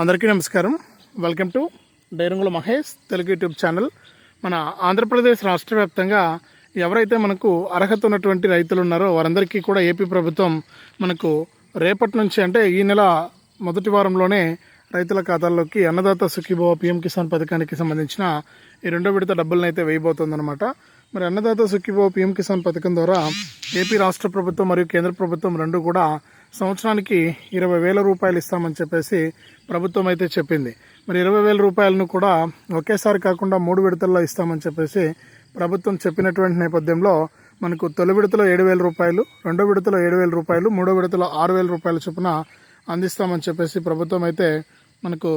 అందరికీ నమస్కారం. Welcome to డైరంగుల మహేష్ తెలుగు యూట్యూబ్ ఛానల్. మన ఆంధ్రప్రదేశ్ రాష్ట్ర వ్యాప్తంగా ఎవరైతే మనకు అర్హత ఉన్నటువంటి రైతులు ఉన్నారో వారందరికీ కూడా ఏపీ ప్రభుత్వం మనకు రేపటి నుంచి అంటే ఈ నెల మొదటి వారంలోనే రైతుల ఖాతాల్లోకి అన్నదాత సుఖీభవ పిఎం కిసాన్ పథకానికి సంబంధించిన ఈ రెండో విడత డబ్బులను అయితే వేయబోతుందన్నమాట. మరి అన్నదాత సుఖీభవ పిఎం కిసాన్ పథకం ద్వారా ఏపీ రాష్ట్ర ప్రభుత్వం మరియు కేంద్ర ప్రభుత్వం రెండు కూడా సంవత్సరానికి ఇరవై వేల రూపాయలు ఇస్తామని చెప్పేసి ప్రభుత్వం అయితే చెప్పింది. మరి ఇరవై వేల రూపాయలను కూడా ఒకేసారి కాకుండా మూడు విడతల్లో ఇస్తామని చెప్పేసి ప్రభుత్వం చెప్పినటువంటి నేపథ్యంలో మనకు తొలి విడతలో ఏడు వేల రూపాయలు రెండో విడతలో ఏడు వేల రూపాయలు మూడో విడతలో ఆరు వేల రూపాయల చొప్పున అందిస్తామని చెప్పేసి ప్రభుత్వం అయితే మనకు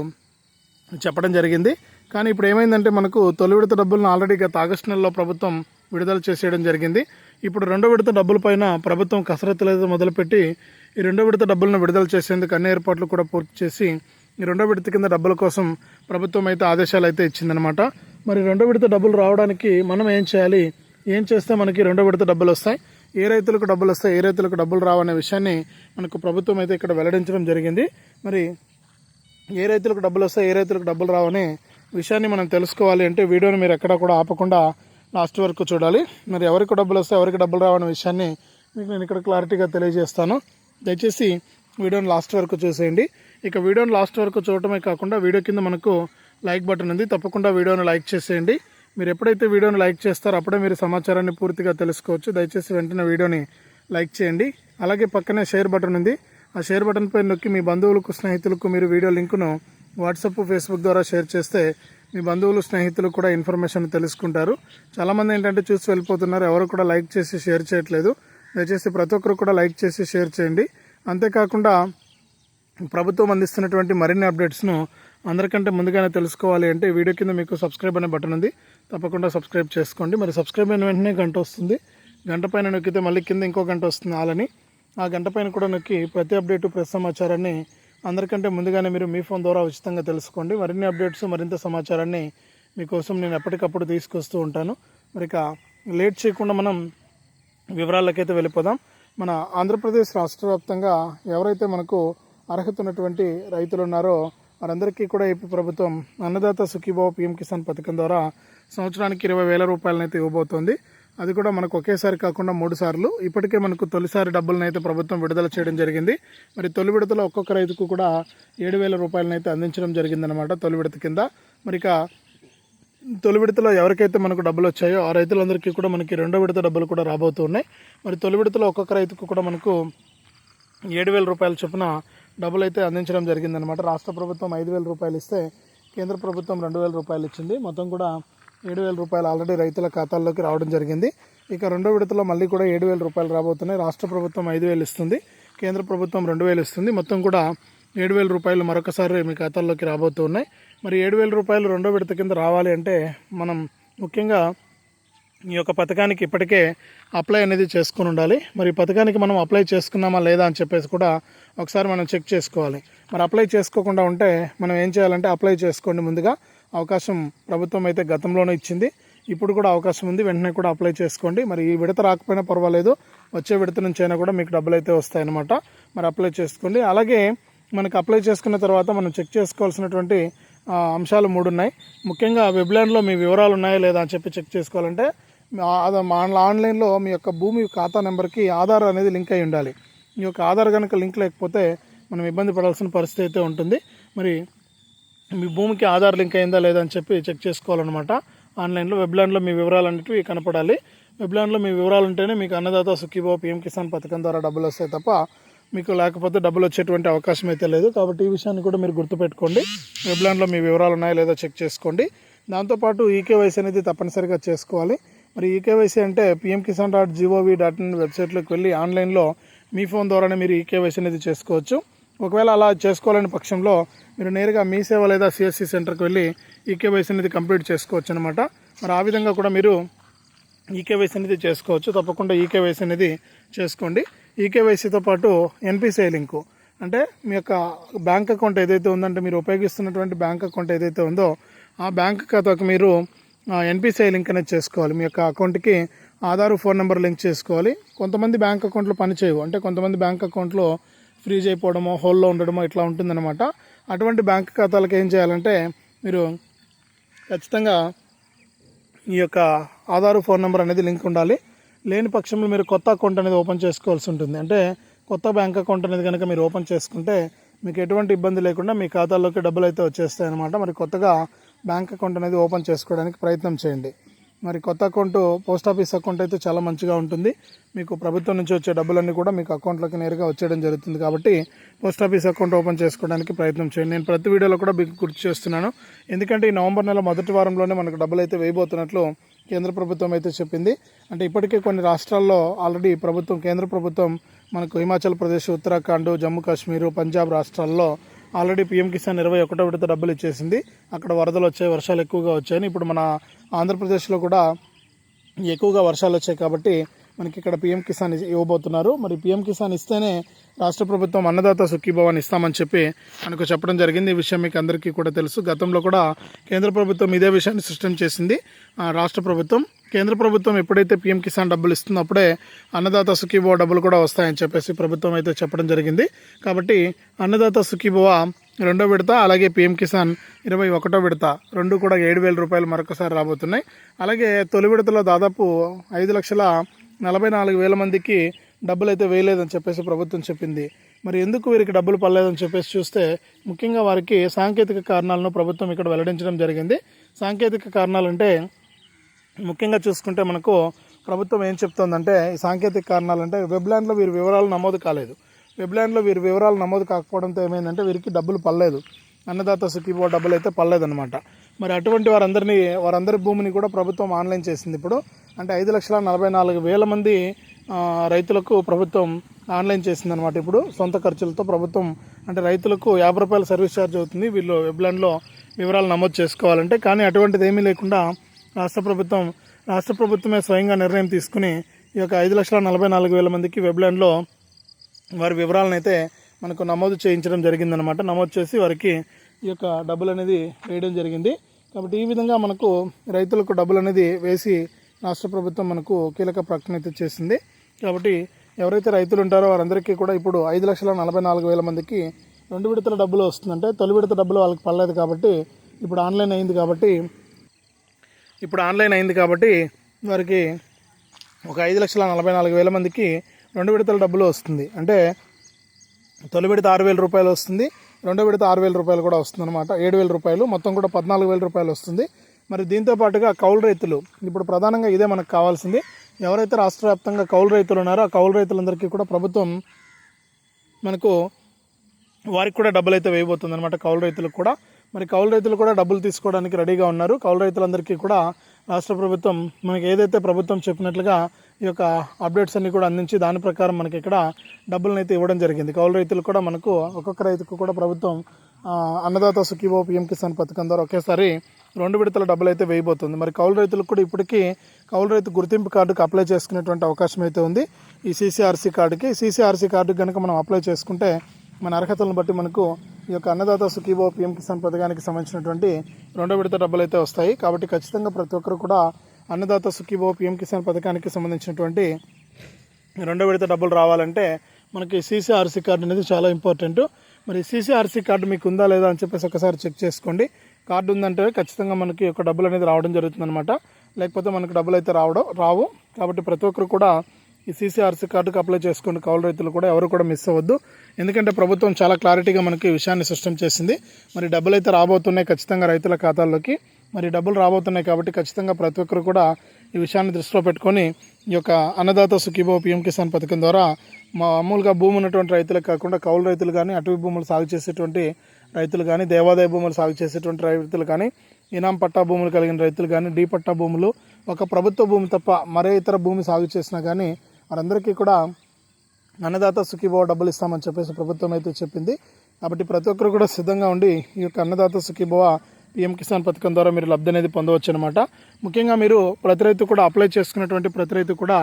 చెప్పడం జరిగింది. కానీ ఇప్పుడు ఏమైందంటే మనకు తొలి విడత డబ్బులను ఆల్రెడీ గత ఆగస్టు నెలలో ప్రభుత్వం విడుదల చేసేయడం జరిగింది. ఇప్పుడు రెండో విడత డబ్బుల పైన ప్రభుత్వం కసరత్తులు అయితే మొదలుపెట్టి ఈ రెండో విడత డబ్బులను విడుదల చేసేందుకు అన్ని ఏర్పాట్లు కూడా పూర్తి చేసి ఈ రెండో విడత కింద డబ్బుల కోసం ప్రభుత్వం అయితే ఆదేశాలు అయితే ఇచ్చిందనమాట మరి రెండో విడత డబ్బులు రావడానికి మనం ఏం చేయాలి? ఏం చేస్తే మనకి రెండో విడత డబ్బులు వస్తాయి? ఏ రైతులకు డబ్బులు వస్తాయి? ఏ రైతులకు డబ్బులు రావనే విషయాన్ని మనకు ప్రభుత్వం అయితే ఇక్కడ వెల్లడించడం జరిగింది. మరి ఏ రైతులకు డబ్బులు వస్తాయి? ఏ రైతులకు డబ్బులు రావని విషయాన్ని మనం తెలుసుకోవాలి అంటే వీడియోని మీరు ఎక్కడా కూడా ఆపకుండా లాస్ట్ వరకు చూడాలి. మరి ఎవరికి డబ్బులు వస్తాయి? ఎవరికి డబ్బులు రావనే విషయాన్ని మీకు నేను ఇక్కడ క్లారిటీగా తెలియజేస్తాను. దయచేసి వీడియోని లాస్ట్ వరకు చూసేయండి. ఇక వీడియోని లాస్ట్ వరకు చూడటమే కాకుండా వీడియో కింద మనకు లైక్ బటన్ ఉంది. తప్పకుండా వీడియోని లైక్ చేసేయండి. మీరు ఎప్పుడైతే వీడియోని లైక్ చేస్తారో అప్పుడే మీరు సమాచారాన్ని పూర్తిగా తెలుసుకోవచ్చు. దయచేసి వెంటనే వీడియోని లైక్ చేయండి. అలాగే పక్కనే షేర్ బటన్ ఉంది. ఆ షేర్ బటన్ పై నొక్కి మీ బంధువులకు స్నేహితులకు మీరు వీడియో లింకును వాట్సాప్ ఫేస్బుక్ ద్వారా షేర్ చేస్తే మీ బంధువులు స్నేహితులు కూడా ఇన్ఫర్మేషన్ తెలుసుకుంటారు. చాలామంది ఏంటంటే చూసి వెళ్ళిపోతున్నారు. ఎవరు కూడా లైక్ చేసి షేర్ చేయట్లేదు. దయచేసి ప్రతి ఒక్కరు కూడా లైక్ చేసి షేర్ చేయండి. అంతేకాకుండా ప్రభుత్వం అందిస్తున్నటువంటి మరిన్ని అప్డేట్స్ను అందరికంటే ముందుగానే తెలుసుకోవాలి అంటే వీడియో కింద మీకు సబ్స్క్రైబ్ అనే బటన్ ఉంది. తప్పకుండా సబ్స్క్రైబ్ చేసుకోండి. మరి సబ్స్క్రైబ్ అయిన వెంటనే గంట వస్తుంది. గంట పైన నొక్కితే మళ్ళీ కింద ఇంకో గంట వస్తుంది ఆలని. ఆ గంట పైన కూడా నొక్కి ప్రతి అప్డేటు ప్రతి సమాచారాన్ని అందరికంటే ముందుగానే మీరు మీ ఫోన్ ద్వారా ఉచితంగా తెలుసుకోండి. మరిన్ని అప్డేట్స్ మరింత సమాచారాన్ని మీకోసం నేను ఎప్పటికప్పుడు తీసుకొస్తూ ఉంటాను. మరి ఇక లేట్ చేయకుండా మనం వివరాలకైతే వెళ్ళిపోదాం. మన ఆంధ్రప్రదేశ్ రాష్ట్ర వ్యాప్తంగా ఎవరైతే మనకు అర్హత ఉన్నటువంటి రైతులు ఉన్నారో వారందరికీ కూడా ఏపీ ప్రభుత్వం అన్నదాత సుఖీభావ పిఎం కిసాన్ పథకం ద్వారా సంవత్సరానికి ఇరవై వేల రూపాయలనైతే ఇవ్వబోతోంది. అది కూడా మనకు ఒకేసారి కాకుండా మూడు సార్లు. ఇప్పటికే మనకు తొలిసారి డబ్బులను అయితే ప్రభుత్వం విడుదల చేయడం జరిగింది. మరి తొలి విడతలో ఒక్కొక్క రైతుకు కూడా ఏడు వేల రూపాయలనైతే అందించడం జరిగిందనమాట తొలి విడత కింద. మరి ఇక తొలి విడతలో ఎవరికైతే మనకు డబ్బులు వచ్చాయో ఆ రైతులందరికీ కూడా మనకి రెండో విడత డబ్బులు కూడా రాబోతున్నాయి మరి తొలి విడతలో ఒక్కొక్క రైతుకు కూడా మనకు ఏడు వేల రూపాయల చొప్పున డబ్బులు అయితే అందించడం జరిగిందనమాట రాష్ట్ర ప్రభుత్వం ఐదు వేల రూపాయలు ఇస్తే కేంద్ర ప్రభుత్వం రెండు వేల రూపాయలు ఇచ్చింది. మొత్తం కూడా ఏడు వేల రూపాయలు ఆల్రెడీ రైతుల ఖాతాల్లోకి రావడం జరిగింది. ఇక రెండో విడతలో మళ్ళీ కూడా ఏడు వేల రూపాయలు రాబోతున్నాయి. రాష్ట్ర ప్రభుత్వం ఐదు వేలు ఇస్తుంది. కేంద్ర ప్రభుత్వం రెండు వేలు ఇస్తుంది. మొత్తం కూడా ఏడు వేల రూపాయలు మరొకసారి మీ ఖాతాల్లోకి రాబోతున్నాయి మరి ఏడు వేల రూపాయలు రెండో విడత కింద రావాలి అంటే మనం ముఖ్యంగా ఈ యొక్క పథకానికి ఇప్పటికే అప్లై అనేది చేసుకుని ఉండాలి. మరి ఈ పథకానికి మనం అప్లై చేసుకున్నామా లేదా అని చెప్పేసి కూడా ఒకసారి మనం చెక్ చేసుకోవాలి. మరి అప్లై చేసుకోకుండా ఉంటే మనం ఏం చేయాలంటే అప్లై చేసుకోండి ముందుగా. అవకాశం ప్రభుత్వం అయితే గతంలోనే ఇచ్చింది. ఇప్పుడు కూడా అవకాశం ఉంది. వెంటనే కూడా అప్లై చేసుకోండి. మరి ఈ విడత రాకపోయినా పర్వాలేదు. వచ్చే విడత నుంచి అయినా కూడా మీకు డబ్బులు అయితే వస్తాయన్నమాట. మరి అప్లై చేసుకోండి. అలాగే మనకు అప్లై చేసుకున్న తర్వాత మనం చెక్ చేసుకోవాల్సినటువంటి అంశాలు మూడు ఉన్నాయి ముఖ్యంగా వెబ్లైన్లో మీ వివరాలు ఉన్నాయా లేదా అని చెప్పి చెక్ చేసుకోవాలంటే మా ఆన్లైన్లో మీ యొక్క భూమి ఖాతా నెంబర్కి ఆధార్ అనేది లింక్ అయి ఉండాలి. మీ యొక్క ఆధార్ కనుక లింక్ లేకపోతే మనం ఇబ్బంది పడాల్సిన పరిస్థితి అయితే ఉంటుంది. మరి మీ భూమికి ఆధార్ లింక్ అయిందా లేదా అని చెప్పి చెక్ చేసుకోవాలన్నమాట. ఆన్లైన్లో వెబ్లైన్లో మీ వివరాలు అనేటివి కనపడాలి వెబ్లైన్లో మీ వివరాలు ఉంటేనే మీకు అన్నదాత సుఖీభావ పిఎం కిసాన్ పథకం ద్వారా డబ్బులు వస్తాయి తప్ప మీకు లేకపోతే డబ్బులు వచ్చేటువంటి అవకాశం అయితే లేదు. కాబట్టి ఈ విషయాన్ని కూడా మీరు గుర్తుపెట్టుకోండి. వెబ్లైన్లో మీ వివరాలు ఉన్నాయో లేదో చెక్ చేసుకోండి. దాంతోపాటు ఈకేవైసీ అనేది తప్పనిసరిగా చేసుకోవాలి. మరి ఈకేవైసీ అంటే PM Kisan dot gov dot in వెబ్సైట్లోకి వెళ్ళి ఆన్లైన్లో మీ ఫోన్ ద్వారానే మీరు ఈకేవైసీ అనేది చేసుకోవచ్చు. ఒకవేళ అలా చేసుకోవాలని పక్షంలో మీరు నేరుగా మీ సేవ లేదా సిఎస్సి సెంటర్కి వెళ్ళి ఈకేవైసీ అనేది కంప్లీట్ చేసుకోవచ్చు అనమాట మరి ఆ విధంగా కూడా మీరు ఈకేవైసీ అనేది చేసుకోవచ్చు. తప్పకుండా ఈకేవైసీ అనేది చేసుకోండి. ఈకేవైసీతో పాటు ఎన్పిసిఐ లింకు. అంటే మీ యొక్క బ్యాంక్ అకౌంట్ ఏదైతే ఉందంటే మీరు ఉపయోగిస్తున్నటువంటి బ్యాంక్ అకౌంట్ ఏదైతే ఉందో ఆ బ్యాంక్ ఖాతాకు మీరు ఎన్పిసిఐ లింక్ అనేది చేసుకోవాలి. మీ యొక్క అకౌంట్కి ఆధార్ ఫోన్ నెంబర్ లింక్ చేసుకోవాలి. కొంతమంది బ్యాంక్ అకౌంట్లు పనిచేయవు అంటే కొంతమంది బ్యాంక్ అకౌంట్లో ఫ్రీజ్ అయిపోవడమో హోల్లో ఉండడమో ఇట్లా ఉంటుందన్నమాట. అటువంటి బ్యాంక్ ఖాతాలకు ఏం చేయాలంటే మీరు ఖచ్చితంగా ఈ యొక్క ఆధార్ ఫోన్ నెంబర్ అనేది లింక్ ఉండాలి. లేని పక్షంలో మీరు కొత్త అకౌంట్ అనేది ఓపెన్ చేసుకోవాల్సి ఉంటుంది. అంటే కొత్త బ్యాంక్ అకౌంట్ అనేది కనుక మీరు ఓపెన్ చేసుకుంటే మీకు ఎటువంటి ఇబ్బంది లేకుండా మీ ఖాతాలోకి డబ్బులు అయితే వచ్చేస్తాయి అనమాట మరి కొత్తగా బ్యాంక్ అకౌంట్ అనేది ఓపెన్ చేసుకోవడానికి ప్రయత్నం చేయండి. మరి కొత్త అకౌంట్ పోస్ట్ ఆఫీస్ అకౌంట్ అయితే చాలా మంచిగా ఉంటుంది. మీకు ప్రభుత్వం నుంచి వచ్చే డబ్బులన్నీ కూడా మీకు అకౌంట్లోకి నేరుగా వచ్చేయడం జరుగుతుంది కాబట్టి పోస్ట్ ఆఫీస్ అకౌంట్ ఓపెన్ చేసుకోవడానికి ప్రయత్నం చేయండి. నేను ప్రతి వీడియోలో కూడా మీకు గుర్తు చేస్తున్నాను. ఎందుకంటే ఈ నవంబర్ నెల మొదటి వారంలోనే మనకు డబ్బులు అయితే వేయబోతున్నట్లు కేంద్ర ప్రభుత్వం అయితే చెప్పింది. అంటే ఇప్పటికే కొన్ని రాష్ట్రాల్లో ఆల్రెడీ ప్రభుత్వం కేంద్ర ప్రభుత్వం మనకు హిమాచల్ ప్రదేశ్ ఉత్తరాఖండ్ జమ్మూ కాశ్మీర్ పంజాబ్ రాష్ట్రాల్లో ఆల్రెడీ పీఎం కిసాన్ ఇరవై ఒకటో విడత డబ్బులు ఇచ్చేసింది. అక్కడ వరదలు వచ్చాయి వర్షాలు ఎక్కువగా వచ్చాయని ఇప్పుడు మన ఆంధ్రప్రదేశ్లో కూడా ఎక్కువగా వర్షాలు వచ్చాయి కాబట్టి మనకి ఇక్కడ పీఎం కిసాన్ ఇవ్వబోతున్నారు. మరి పీఎం కిసాన్ ఇస్తేనే రాష్ట్ర ప్రభుత్వం అన్నదాత సుఖీభవన్ ఇస్తామని చెప్పి మనకు చెప్పడం జరిగింది. ఈ విషయం మీకు అందరికీ కూడా తెలుసు. గతంలో కూడా కేంద్ర ప్రభుత్వం ఇదే విషయాన్ని సృష్టి చేసింది. ఆ, రాష్ట్ర ప్రభుత్వం కేంద్ర ప్రభుత్వం ఎప్పుడైతే పీఎం కిసాన్ డబ్బులు ఇస్తుందో అప్పుడే అన్నదాత సుఖీభవ డబ్బులు కూడా వస్తాయని చెప్పేసి ప్రభుత్వం అయితే చెప్పడం జరిగింది. కాబట్టి అన్నదాత సుఖీభవ రెండో విడత అలాగే పీఎం కిసాన్ ఇరవై ఒకటో విడత రెండు కూడా ఏడు వేల రూపాయలు మరొకసారి రాబోతున్నాయి. అలాగే తొలి విడతలో దాదాపు ఐదు లక్షల నలభై నాలుగు వేల మందికి డబ్బులు అయితే వేయలేదని చెప్పేసి ప్రభుత్వం చెప్పింది. మరి ఎందుకు వీరికి డబ్బులు పడలేదని చెప్పేసి చూస్తే ముఖ్యంగా వారికి సాంకేతిక కారణాలను ప్రభుత్వం ఇక్కడ వెల్లడించడం జరిగింది. సాంకేతిక కారణాలంటే ముఖ్యంగా చూసుకుంటే మనకు ప్రభుత్వం ఏం చెప్తోందంటే ఈ సాంకేతిక కారణాలంటే వెబ్లాండ్లో వీరి వివరాలు నమోదు కాలేదు. వెబ్లాండ్లో వీరి వివరాలు నమోదు కాకపోవడంతో ఏమైందంటే వీరికి డబ్బులు పడలేదు. అన్నదాత సుఖీబో డబ్బులు అయితే పడలేదన్నమాట. మరి అటువంటి వారందరినీ వారందరి భూమిని కూడా ప్రభుత్వం ఆన్లైన్ చేసింది ఇప్పుడు. అంటే ఐదు లక్షల నలభై నాలుగు వేల మంది రైతులకు ప్రభుత్వం ఆన్లైన్ చేసిందనమాట ఇప్పుడు. సొంత ఖర్చులతో ప్రభుత్వం అంటే రైతులకు యాభై రూపాయల సర్వీస్ ఛార్జ్ అవుతుంది. వీళ్ళు వెబ్లాండ్లో వివరాలు నమోదు చేసుకోవాలంటే. కానీ అటువంటిది ఏమీ లేకుండా రాష్ట్ర ప్రభుత్వం రాష్ట్ర ప్రభుత్వమే స్వయంగా నిర్ణయం తీసుకుని ఈ యొక్క ఐదు లక్షల నలభై నాలుగు వేల మందికి వెబ్లాండ్లో వారి వివరాలను అయితే మనకు నమోదు చేయించడం జరిగిందనమాట నమోదు చేసి వారికి ఈ యొక్క డబ్బులు అనేది వేయడం జరిగింది. కాబట్టి ఈ విధంగా మనకు రైతులకు డబ్బులు అనేది వేసి రాష్ట్ర ప్రభుత్వం మనకు కీలక ప్రకటన అయితే చేసింది. కాబట్టి ఎవరైతే రైతులు ఉంటారో వారందరికీ కూడా ఇప్పుడు ఐదు లక్షల నలభై నాలుగు వేల మందికి రెండు విడతల డబ్బులు వస్తుందంటే తొలి విడత డబ్బులు వాళ్ళకి పడలేదు కాబట్టి ఇప్పుడు ఆన్లైన్ అయింది కాబట్టి ఇప్పుడు ఆన్లైన్ అయింది కాబట్టి వారికి ఒక ఐదు లక్షల నలభై నాలుగు వేల మందికి రెండు విడతల డబ్బులు వస్తుంది. అంటే తొలి విడత ఆరు వేల రూపాయలు వస్తుంది. రెండో విడత ఆరు వేల రూపాయలు కూడా వస్తుంది అనమాట ఏడు వేల రూపాయలు మొత్తం కూడా పద్నాలుగు వేల రూపాయలు వస్తుంది. మరి దీంతో పాటుగా కౌలు రైతులు ఇప్పుడు ప్రధానంగా ఇదే మనకు కావాల్సింది. ఎవరైతే రాష్ట్ర వ్యాప్తంగా కౌలు రైతులు ఉన్నారో ఆ కౌలు రైతులందరికీ కూడా ప్రభుత్వం మనకు వారికి కూడా డబ్బులు అయితే వేయబోతుంది అనమాట కౌలు రైతులకు కూడా. మరి కౌలు రైతులు కూడా డబ్బులు తీసుకోవడానికి రెడీగా ఉన్నారు. కౌలు రైతులందరికీ కూడా రాష్ట్ర ప్రభుత్వం మనకి ఏదైతే ప్రభుత్వం చెప్పినట్లుగా ఈ యొక్క అప్డేట్స్ అన్ని కూడా అందించి దాని ప్రకారం మనకి ఇక్కడ డబ్బులను అయితే ఇవ్వడం జరిగింది. కౌలు రైతులు కూడా మనకు ఒక్కొక్క రైతుకు కూడా ప్రభుత్వం అన్నదాత సుఖీభో పిఎం కిసాన్ పథకం ద్వారా ఒకేసారి రెండు విడతల డబ్బులు అయితే వేయబోతుంది. మరి కౌలు రైతులకు కూడా ఇప్పటికీ కౌలు రైతు గుర్తింపు కార్డుకు అప్లై చేసుకునేటువంటి అవకాశం అయితే ఉంది. ఈ సీసీఆర్సీ కార్డుకి సీసీఆర్సీ కార్డుకి కనుక మనం అప్లై చేసుకుంటే మన అర్హతలను బట్టి మనకు ఈ యొక్క అన్నదాత సుఖీభో పిఎం కిసాన్ పథకానికి సంబంధించినటువంటి రెండో విడత డబ్బులు అయితే వస్తాయి. కాబట్టి ఖచ్చితంగా ప్రతి ఒక్కరు కూడా అన్నదాత సుఖీభో పిఎం కిసాన్ పథకానికి సంబంధించినటువంటి రెండో విడత డబ్బులు రావాలంటే మనకి సీసీఆర్సీ కార్డు అనేది చాలా ఇంపార్టెంట్. మరి సీసీఆర్సీ కార్డు మీకు ఉందా లేదా అని చెప్పేసి ఒకసారి చెక్ చేసుకోండి. కార్డు ఉందంటే ఖచ్చితంగా మనకి ఒక డబ్బులు అనేది రావడం జరుగుతుందన్నమాట. లేకపోతే మనకు డబ్బులు అయితే రావడం రావు. కాబట్టి ప్రతి ఒక్కరు కూడా ఈ సీసీఆర్సీ కార్డుకి అప్లై చేసుకోండి. కౌలు రైతులు కూడా ఎవరు కూడా మిస్ అవ్వద్దు. ఎందుకంటే ప్రభుత్వం చాలా క్లారిటీగా మనకి విషయాన్ని సిస్టమ్ చేసింది. మరి డబ్బులు అయితే రాబోతున్నాయి ఖచ్చితంగా రైతుల ఖాతాల్లోకి. మరి డబ్బులు రాబోతున్నాయి కాబట్టి ఖచ్చితంగా ప్రతి ఒక్కరు కూడా ఈ విషయాన్ని దృష్టిలో పెట్టుకొని ఈ యొక్క అన్నదాత సుఖీభో పిఎం కిసాన్ పథకం ద్వారా మామూలుగా భూమి ఉన్నటువంటి రైతులకు కాకుండా కౌలు రైతులు కానీ అటవీ భూములు సాగు చేసేటువంటి రైతులు కానీ దేవాదాయ భూములు సాగు చేసేటువంటి రైతులు కానీ ఇనాం పట్టా భూములు కలిగిన రైతులు కానీ డీ పట్టా భూములు ఒక ప్రభుత్వ భూమి తప్ప మరే ఇతర భూమి సాగు చేసినా కానీ వారందరికీ కూడా అన్నదాత సుఖీభవ డబ్బులు ఇస్తామని చెప్పేసి ప్రభుత్వం అయితే చెప్పింది. కాబట్టి ప్రతి ఒక్కరు కూడా సిద్ధంగా ఉండి ఈ యొక్క అన్నదాత సుఖీభవ పిఎం కిసాన్ పథకం ద్వారా మీరు లబ్ధి అనేది పొందవచ్చు అనమాట ముఖ్యంగా మీరు ప్రతి రైతు కూడా అప్లై చేసుకున్నటువంటి ప్రతి రైతు కూడా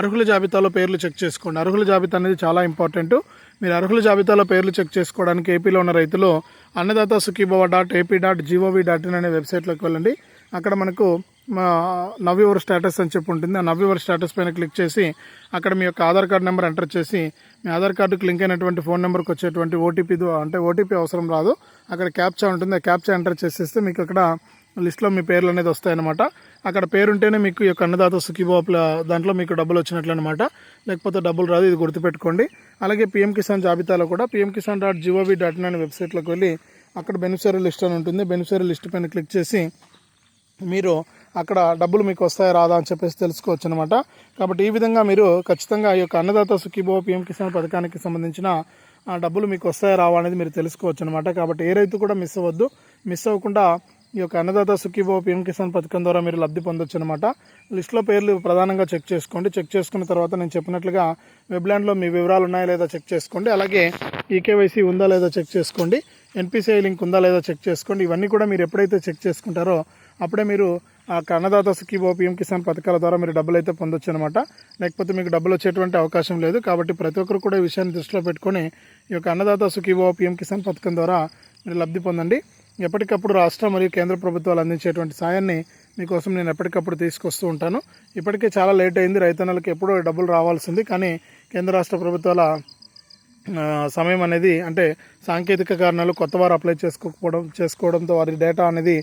అర్హుల జాబితాలో పేర్లు చెక్ చేసుకోండి. అర్హుల జాబితా అనేది చాలా ఇంపార్టెంట్. మీరు అర్హుల జాబితాలో పేర్లు చెక్ చేసుకోవడానికి ఏపీలో ఉన్న రైతులు Annadata Sukhibhava dot AP dot gov dot in అనే వెబ్సైట్లోకి వెళ్ళండి. అక్కడ మనకు మా స్టేటస్ అని చెప్పి ఉంటుంది. ఆ నవ్ స్టేటస్ పైన క్లిక్ చేసి అక్కడ మీ యొక్క ఆధార్ కార్డ్ నెంబర్ ఎంటర్ చేసి మీ ఆధార్ కార్డుకి లింక్ అయినటువంటి ఫోన్ నెంబర్కి వచ్చేటువంటి ఓటీపీ అంటే ఓటీపీ అవసరం రాదు. అక్కడ క్యాప్చా ఉంటుంది. ఆ క్యాప్చా ఎంటర్ చేసేస్తే మీకు అక్కడ లిస్ట్లో మీ పేర్లు అనేది వస్తాయన్నమాట. అక్కడ పేరుంటేనే మీకు ఈ యొక్క అన్నదాత సుఖీబాబుల దాంట్లో మీకు డబ్బులు వచ్చినట్లు అనమాట లేకపోతే డబ్బులు రాదు ఇది గుర్తుపెట్టుకోండి. అలాగే పీఎం కిసాన్ జాబితాలో కూడా PM Kisan dot gov dot in అనే వెబ్సైట్లోకి వెళ్ళి అక్కడ బెనిఫిషరీ లిస్ట్ అని ఉంటుంది. బెనిఫిషరీ లిస్ట్ పైన క్లిక్ చేసి మీరు అక్కడ డబ్బులు మీకు వస్తాయా రాదా అని చెప్పేసి తెలుసుకోవచ్చు అనమాట కాబట్టి ఈ విధంగా మీరు ఖచ్చితంగా ఈ యొక్క అన్నదాత సుఖీభో పిఎం కిసాన్ పథకానికి సంబంధించిన ఆ డబ్బులు మీకు వస్తాయా రావా అనేది మీరు తెలుసుకోవచ్చు అనమాట కాబట్టి ఏ రైతు కూడా మిస్ అవ్వద్దు. మిస్ అవ్వకుండా ఈ యొక్క అన్నదాత సుఖీభో పిఎం కిసాన్ పథకం ద్వారా మీరు లబ్ధి పొందొచ్చు అనమాట లిస్ట్లో పేర్లు ప్రధానంగా చెక్ చేసుకోండి. చెక్ చేసుకున్న తర్వాత నేను చెప్పినట్లుగా వెబ్లాండ్లో మీ వివరాలు ఉన్నాయా లేదా చెక్ చేసుకోండి. అలాగే ఈకేవైసీ ఉందా లేదా చెక్ చేసుకోండి. ఎన్పిసిఐ లింక్ ఉందా లేదా చెక్ చేసుకోండి. ఇవన్నీ కూడా మీరు ఎప్పుడైతే చెక్ చేసుకుంటారో అప్పుడే మీరు ఆ అన్నదాత సుఖీభో పిఎం కిసాన్ పథకాల ద్వారా మీరు డబ్బులు అయితే పొందొచ్చు అనమాట లేకపోతే మీకు డబ్బులు వచ్చేటువంటి అవకాశం లేదు. కాబట్టి ప్రతి ఒక్కరు కూడా ఈ విషయాన్ని దృష్టిలో పెట్టుకొని ఈ యొక్క అన్నదాత సుఖీభో పిఎం కిసాన్ పథకం ద్వారా మీరు లబ్ధి పొందండి. ఎప్పటికప్పుడు రాష్ట్ర మరియు కేంద్ర ప్రభుత్వాలు అందించేటువంటి సాయాన్ని మీకోసం నేను ఎప్పటికప్పుడు తీసుకొస్తూ ఉంటాను. ఇప్పటికే చాలా లేట్ అయింది. రైతన్నలకు ఎప్పుడో డబ్బులు రావాల్సింది. కానీ కేంద్ర రాష్ట్ర ప్రభుత్వాల సమయం అనేది అంటే సాంకేతిక కారణాలు కొత్త వారు అప్లై చేసుకోకపోవడం చేసుకోవడంతో వారి డేటా అనేది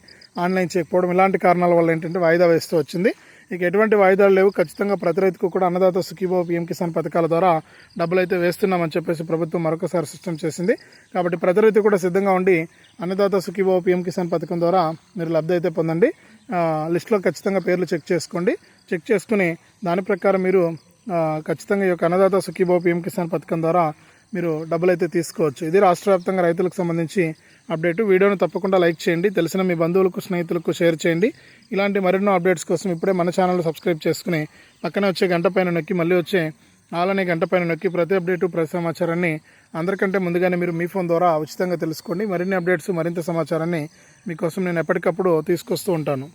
ఆన్లైన్ చేయకపోవడం ఇలాంటి కారణాల వల్ల ఏంటంటే వాయిదా వేస్తూ వచ్చింది. ఇక ఎటువంటి వాయిదాలు లేవు. ఖచ్చితంగా ప్రతి రైతుకు కూడా అన్నదాత సుఖీభో పిఎం కిసాన్ పథకాల ద్వారా డబ్బులు అయితే వేస్తున్నామని చెప్పేసి ప్రభుత్వం మరొకసారి సిస్టమ్ చేసింది. కాబట్టి ప్రతి రైతు కూడా సిద్ధంగా ఉండి అన్నదాత సుఖీభో పిఎం కిసాన్ పథకం ద్వారా మీరు లబ్ధి అయితే పొందండి. లిస్ట్లో లిస్టులో ఖచ్చితంగా పేర్లు చెక్ చేసుకోండి. చెక్ చేసుకుని దాని ప్రకారం మీరు ఖచ్చితంగా ఈ యొక్క అన్నదాత సుఖీభో పిఎం కిసాన్ పథకం ద్వారా మీరు డబ్బులు అయితే తీసుకోవచ్చు. ఇది రాష్ట్ర వ్యాప్తంగా రైతులకు సంబంధించి అప్డేట్. వీడియోను తప్పకుండా లైక్ చేయండి. తెలిసిన మీ బంధువులకు స్నేహితులకు షేర్ చేయండి. ఇలాంటి మరెన్నో అప్డేట్స్ కోసం ఇప్పుడే మన ఛానల్ సబ్స్క్రైబ్ చేసుకుని పక్కనే వచ్చే గంట పైన నొక్కి మళ్ళీ వచ్చే అలానే గంట పైన నొక్కి ప్రతి అప్డేటు ప్రతి సమాచారాన్ని అందరికంటే ముందుగానే మీరు మీ ఫోన్ ద్వారా ఉచితంగా తెలుసుకోండి. మరిన్ని అప్డేట్స్ మరింత సమాచారాన్ని మీకోసం నేను ఎప్పటికప్పుడు తీసుకొస్తూ ఉంటాను.